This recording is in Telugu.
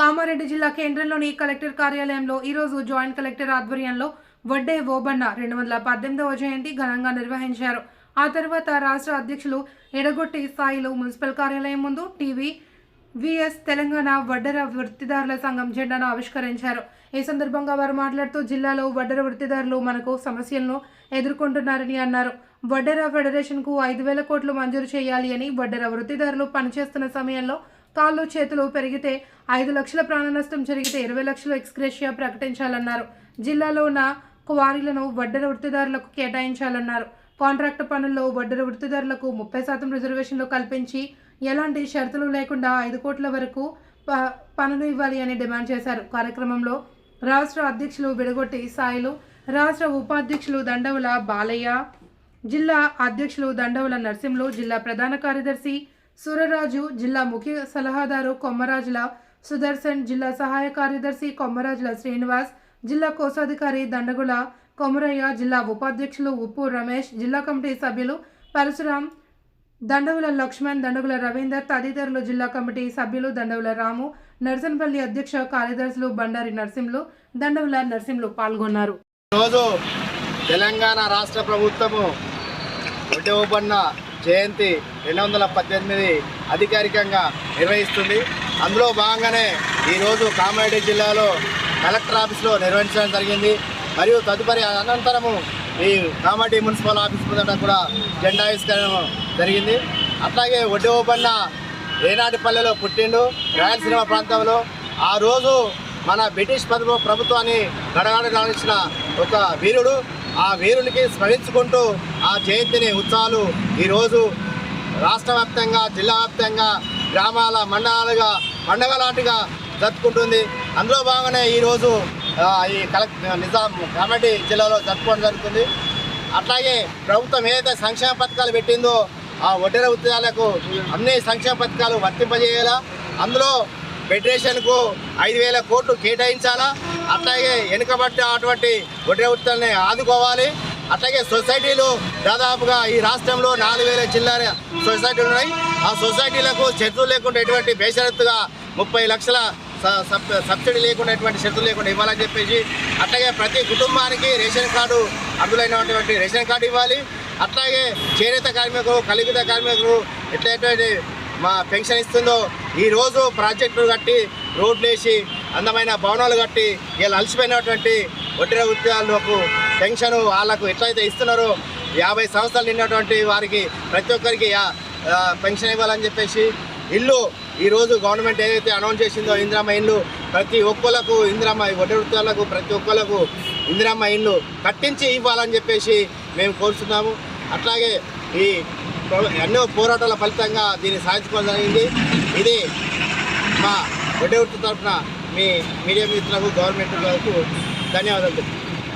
కామారెడ్డి జిల్లా కేంద్రంలోని కలెక్టర్ కార్యాలయంలో ఈరోజు జాయింట్ కలెక్టర్ ఆధ్వర్యంలో వడ్డే ఓబన్న రెండు వందల పద్దెనిమిదవ జయంతి ఘనంగా నిర్వహించారు. ఆ తర్వాత రాష్ట్ర అధ్యక్షులు ఎడగొట్టి స్థాయిలో మున్సిపల్ కార్యాలయం ముందు టీవీ విఎస్ తెలంగాణ వడ్డర వృత్తిదారుల సంఘం జెండాను ఆవిష్కరించారు. ఈ సందర్భంగా వారు మాట్లాడుతూ జిల్లాలో వడ్డర వృత్తిదారులు మనకు సమస్యలను ఎదుర్కొంటున్నారని అన్నారు. వడ్డర ఫెడరేషన్కు ఐదు వేల కోట్లు మంజూరు చేయాలి అని వడ్డర వృత్తిదారులు పనిచేస్తున్న సమయంలో కాళ్ళు చేతులు పెరిగితే ఐదు లక్షల ప్రాణ నష్టం జరిగితే ఇరవై లక్షలు ఎక్స్గ్రేషియా ప్రకటించాలన్నారు. జిల్లాలో ఉన్న క్వారీలను వడ్డర వృత్తిదారులకు కేటాయించాలన్నారు. కాంట్రాక్ట్ పనుల్లో వడ్డర వృత్తిదారులకు ముప్పై శాతం రిజర్వేషన్లు కల్పించి ఎలాంటి షరతులు లేకుండా ఐదు కోట్ల వరకు ప- పనులు ఇవ్వాలి అని డిమాండ్ చేశారు. కార్యక్రమంలో రాష్ట్ర అధ్యక్షులు విడగొట్టి సాయిలు రాష్ట్ర ఉపాధ్యక్షులు దండవుల బాలయ్య జిల్లా అధ్యక్షులు దండవుల నర్సింహులు జిల్లా ప్రధాన కార్యదర్శి సూరరాజు జిల్లా ముఖ్య సలహాదారు కొమ్మరాజుల సుదర్శన్ జిల్లా సహాయ కార్యదర్శి కొమ్మరాజుల శ్రీనివాస్ జిల్లా కోశాధికారి దండగుల కొమరయ్య జిల్లా ఉపాధ్యక్షులు ఉప్పు రమేష్ జిల్లా కమిటీ సభ్యులు పరశురాం దండవుల లక్ష్మణ్ దండగుల రవీందర్ తదితరులు జిల్లా కమిటీ సభ్యులు దండవుల రాము నర్సన్పల్లి అధ్యక్ష కార్యదర్శులు బండారి నర్సింహులు దండవుల నర్సింహులు పాల్గొన్నారు. తెలంగాణ రాష్ట్ర ప్రభుత్వము జయంతి రెండు వందల పద్దెనిమిది అధికారికంగా నిర్వహిస్తుంది. అందులో భాగంగానే ఈరోజు కామారెడ్డి జిల్లాలో కలెక్టర్ ఆఫీస్లో నిర్వహించడం జరిగింది. మరియు తదుపరి అనంతరము ఈ కామారెడ్డి మున్సిపల్ ఆఫీస్ ముందట కూడా జెండా ఆవిష్కరణ జరిగింది. అట్లాగే ఒడ్డే ఓబన్న ఏనాటి పుట్టిండు రాయలసీమ ప్రాంతంలో. ఆ రోజు మన బ్రిటిష్ ప్రభుత్వాన్ని గడగడలాడించిన ఒక వీరుడు. ఆ వీరునికి స్మరించుకుంటూ ఆ జయంతిని ఉత్సవాలు ఈరోజు రాష్ట్ర వ్యాప్తంగా జిల్లా వ్యాప్తంగా గ్రామాల మండలాలుగా పండగ లాంటిగా జరుపుకుంటుంది. అందులో భాగంగానే ఈరోజు ఈ కలెక్ట్ నిజాం కామెడీ జిల్లాలో జరుపుకోవడం జరుగుతుంది. అట్లాగే ప్రభుత్వం ఏదైతే సంక్షేమ పథకాలు పెట్టిందో ఆ ఒడ్డెర ఉద్యోగాలకు అన్ని సంక్షేమ పథకాలు వర్తింపజేయాలా? అందులో ఫెడరేషన్కు ఐదు వేల కోట్లు కేటాయించాలా? అట్లాగే వెనుకబడ్డ అటువంటి ఒడ్డెర వృత్తుల్ని ఆదుకోవాలి. అట్లాగే సొసైటీలు దాదాపుగా ఈ రాష్ట్రంలో నాలుగు వేల చిల్లర సొసైటీలు ఉన్నాయి. ఆ సొసైటీలకు చెట్లు లేకుండా ఎటువంటి బేషరత్తుగా ముప్పై లక్షల సబ్- సబ్సిడీ లేకుండా ఎటువంటి షరతులు లేకుండా ఇవ్వాలని చెప్పేసి అట్లాగే ప్రతి కుటుంబానికి రేషన్ కార్డు అర్థులైనటువంటి రేషన్ కార్డు ఇవ్వాలి. అట్లాగే చేనేత కార్మికులు కలిగిత కార్మికులు ఎట్లయితే మా పెన్షన్ ఇస్తుందో ఈరోజు ప్రాజెక్టులు కట్టి రోడ్లు వేసి అందమైన భవనాలు కట్టి వీళ్ళు అలసిపోయినటువంటి వడ్డీ ఉద్యోగాలకు పెన్షన్ వాళ్ళకు ఎట్లయితే ఇస్తున్నారో యాభై సంవత్సరాలు నిన్నటువంటి వారికి ప్రతి ఒక్కరికి పెన్షన్ ఇవ్వాలని చెప్పేసి ఇల్లు ఈరోజు గవర్నమెంట్ ఏదైతే అనౌన్స్ చేసిందో ఇందిరమ్మ ఇల్లు ప్రతి ఒక్కళ్ళకు ఇందిరమ్మ వడ్డీ వృత్తాలకు ప్రతి ఒక్కళ్ళకు ఇందిరమ్మ ఇల్లు కట్టించి ఇవ్వాలని చెప్పేసి మేము కోరుతున్నాము అట్లాగే ఈ ఎన్నో పోరాటాల ఫలితంగా దీన్ని సాధించుకోవడం జరిగింది. ఇది మా వడ్డీ వృత్తి తరఫున మీ మీడియా మిత్రులకు గవర్నమెంట్ ధన్యవాదాలు చెప్తున్నాను